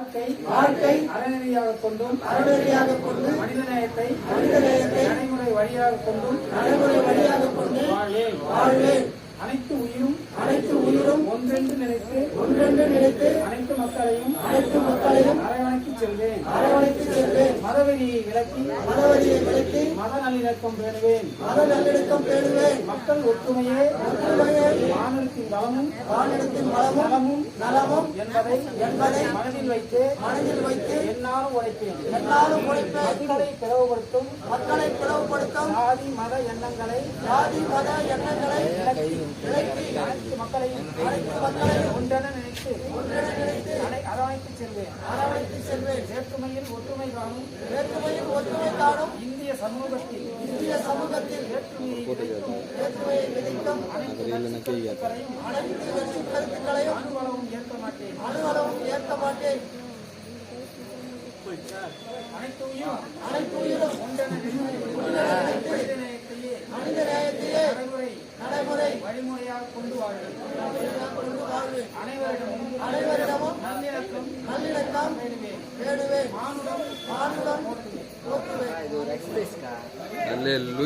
வாழ்க்கை அறநெறியாக கொண்டும் அறநெறியாக கொண்டு மனிதநேயத்தை மனிதநேயத்தை நடைமுறை வழியாக கொண்டும் நடைமுறை வழியாக கொண்டு வாழ்வேன். வாழ்வேன். அனைத்து உயிரும் அனைத்து உயிரும் ஒன்றென்று நினைத்து ஒன்றென்று நினைத்து அனைத்து மக்களையும் அனைத்து மக்களையும் அரவணைத்து செல்வேன். அரவணைத்து செல்வேன் மதவெறியை விலக்கி மதவழியை விலக்கி மத நல்லிணக்கம் பேணுவேன். மத நல்லிணக்கம் பேணுவேன். மக்கள் ஒற்றுமையே ஒற்றுமையை. மாநிலத்தின் வளமும் மாநிலத்தின் வளமும் நலமும் நலமும் என்பதை என்பதை மனதில் வைத்து மனதில் வைத்து என்னாலும் உழைப்பேன் எல்லாரும் உழைப்பேன் மக்களை பிளவுபடுத்தும் மக்களை பிளவுபடுத்தும். சாதி மத எண்ணங்களை ஜாதி மத எண்ணங்களை விலக்கி அனைத்து மக்களையும் அனைத்து மக்களையும் ஒன்றென நினைத்து ஒன்றென நினைத்து அனை- அரவணைத்து செல்வேன். அரவணைத்து செல்வேன். சமூகத்தில் இந்திய சமூகத்தில் வேற்றுமையை விதைக்கும் அனைத்து கருத்துக்களையும் அனுபவம் ஏற்க மாட்டேன். ஏற்க மனித நடைமுறை நடைமுறை வழிமுறையாக கொண்டு வாழ்வேன் கொண்டு அனைவரிடமும் அனைவரிடமும் நல்லிணக்கம் நல்லிணக்கம் பேணுவேன் மானுடம் மானுடம் هللويا